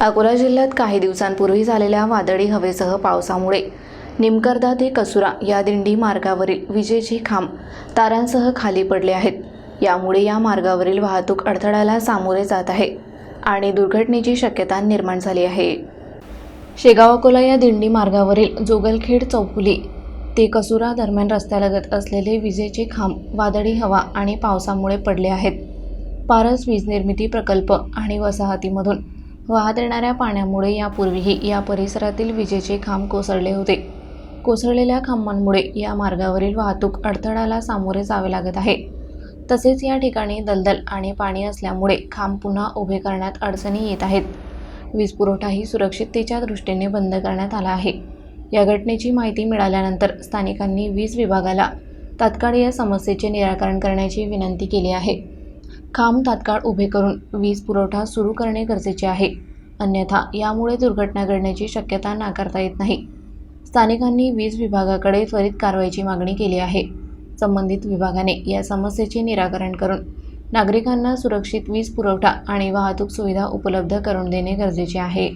अकोला जिल्ह्यात काही दिवसांपूर्वी झालेल्या वादळी हवेसह पावसामुळे निमकरदा ते कसुरा या दिंडी मार्गावरील विजेची खांब तारांसह खाली पडले आहेत. यामुळे या मार्गावरील वाहतूक अडथळ्याला सामोरे जात आहे आणि दुर्घटनेची शक्यता निर्माण झाली आहे. शेगाव अकोला या दिंडी मार्गावरील जोगलखेड चौफुली ते कसुरा दरम्यान रस्त्यालगत असलेले विजेचे खांब वादळी हवा आणि पावसामुळे पडले आहेत. पारस वीज निर्मिती प्रकल्प आणि वसाहतीमधून वाहत येणाऱ्या पाण्यामुळे यापूर्वीही या परिसरातील विजेचे खांब कोसळले होते. कोसळलेल्या खांबांमुळे या मार्गावरील वाहतूक अडथळ्याला सामोरे जावे लागत आहे. तसेच या ठिकाणी दलदल आणि पाणी असल्यामुळे खांब पुन्हा उभे करण्यात अडचणी येत आहेत. वीज पुरवठाही सुरक्षिततेच्या दृष्टीने बंद करण्यात आला आहे. या घटनेची माहिती मिळाल्यानंतर स्थानिकांनी वीज विभागाला तात्काळ या समस्येचे निराकरण करण्याची विनंती केली आहे. खांब तात्काळ उभे करून वीज पुरवठा सुरू करणे गरजेचे आहे. अन्यथा यामुळे दुर्घटना घडण्याची शक्यता नाकारता येत नाही. स्थानिकांनी वीज विभागाकडे त्वरित कारवाईची मागणी केली आहे. संबंधित विभागाने या समस्येचे निराकरण करून नागरिकांना सुरक्षित वीज पुरवठा आणि वाहतूक सुविधा उपलब्ध करून देणे गरजेचे आहे.